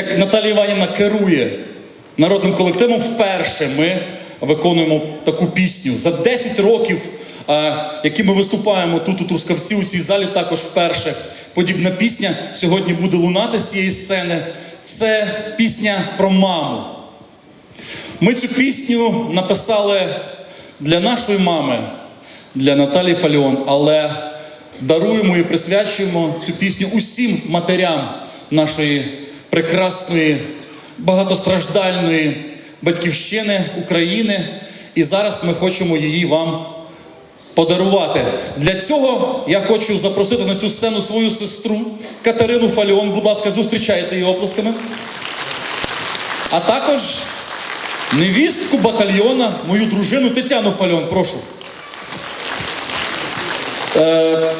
Як Наталія Іванівна керує народним колективом, вперше ми виконуємо таку пісню. За 10 років, які ми виступаємо тут у Трускавці, у цій залі, також вперше подібна пісня сьогодні буде лунати з цієї сцени. Це пісня про маму. Ми цю пісню написали для нашої мами, для Наталії Фаліон, але даруємо і присвячуємо цю пісню усім матерям нашої прекрасної, багатостраждальної батьківщини України. І зараз ми хочемо її вам подарувати. Для цього я хочу запросити на цю сцену свою сестру Катерину Фаліон. Будь ласка, зустрічайте її оплесками. А також невістку батальйона, мою дружину Тетяну Фальон, прошу. Е,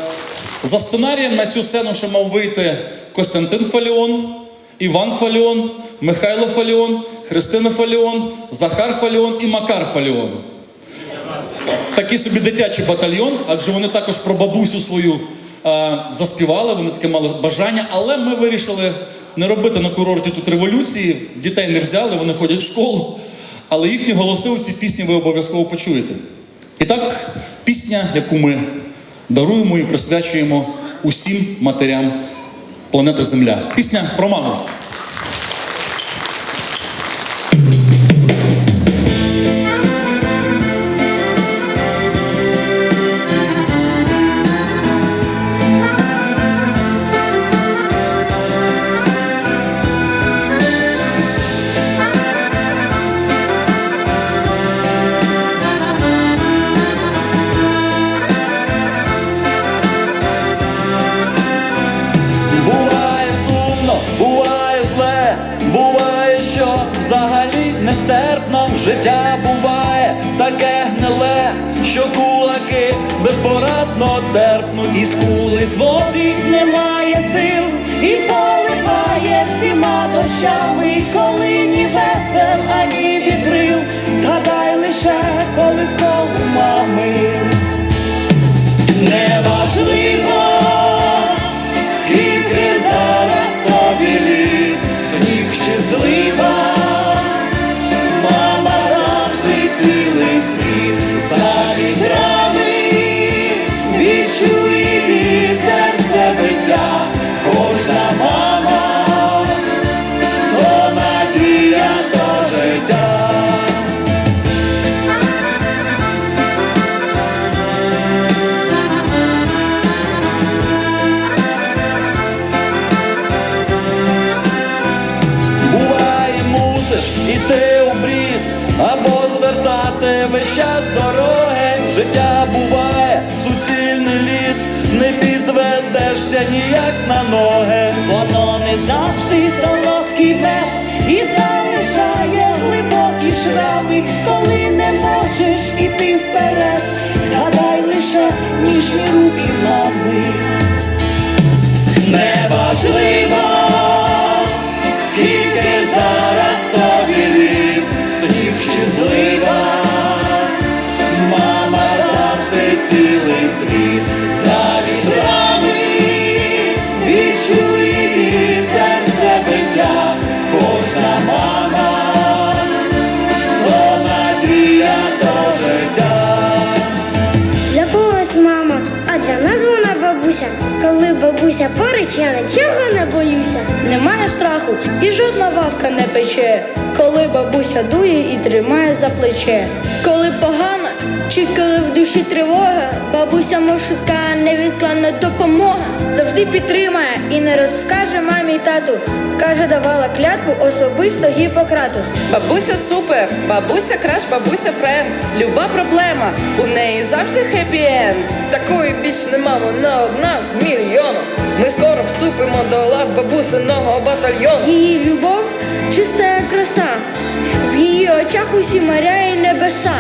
за сценарієм на цю сцену ще мав вийти Костянтин Фаліон, Іван Фаліон, Михайло Фаліон, Христина Фаліон, Захар Фаліон і Макар Фаліон. Такий собі дитячий батальйон, адже вони також про бабусю свою е, заспівали, вони таке мали бажання, але ми вирішили не робити на курорті тут революції. Дітей не взяли, вони ходять в школу. Але їхні голоси у цій пісні ви обов'язково почуєте. І так, пісня, яку ми даруємо і присвячуємо усім матерям планети Земля. Пісня про маму. Життя буває таке гниле, що кулаки безпорадно терпнуть. І скули зводить немає сил І поливає всіма дощами, коли іти у брід, або звертати весь час дороги. Життя буває, суцільний лід, не підведешся ніяк на ноги. Воно не завжди солодкий мед і залишає глибокі шрами, коли не можеш іти вперед. Згадай лише ніжні руки мами. Неважливо, нічого не боюся. Немає страху і жодна вавка не пече, коли бабуся дує і тримає за плече. Коли погано, чи коли в душі тривога, бабуся мовшитка невідкладна допомога. Завжди підтримає і не розкаже мамі й тату. Каже, давала клятву особисто Гіппократу. Бабуся супер, бабуся краш, бабуся френд. Люба проблема, у неї завжди хеппі-енд. Такої більш нема, вона одна з мільйону. Ми скоро вступимо до лав бабусиного батальйону. Її любов чиста краса, в її очах усі моря і небеса.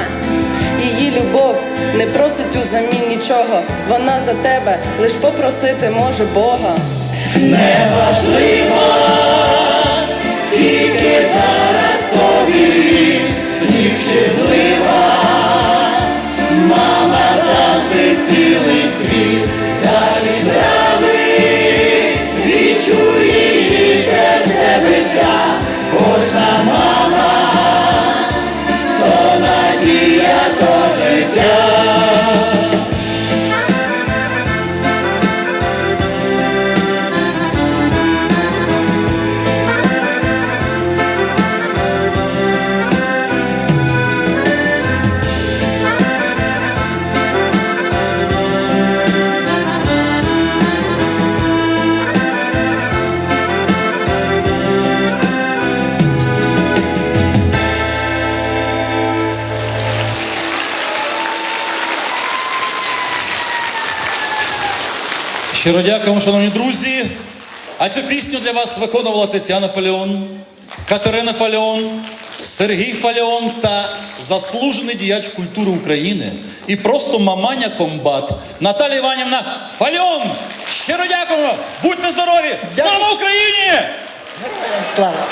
Її любов не просить у замін нічого. Вона за тебе лиш попросити може Бога. Неважливо, скільки зараз тобі сніг ще злива, мама завжди цілий світ, Щиро дякуємо, шановні друзі. А цю пісню для вас виконувала Тетяна Фаліон, Катерина Фальон, Сергій Фаліон та заслужений діяч культури України і просто маманя комбат Наталія Іванівна Фальон. Щиро дякуємо! Будьте здорові! Слава Україні! Слава!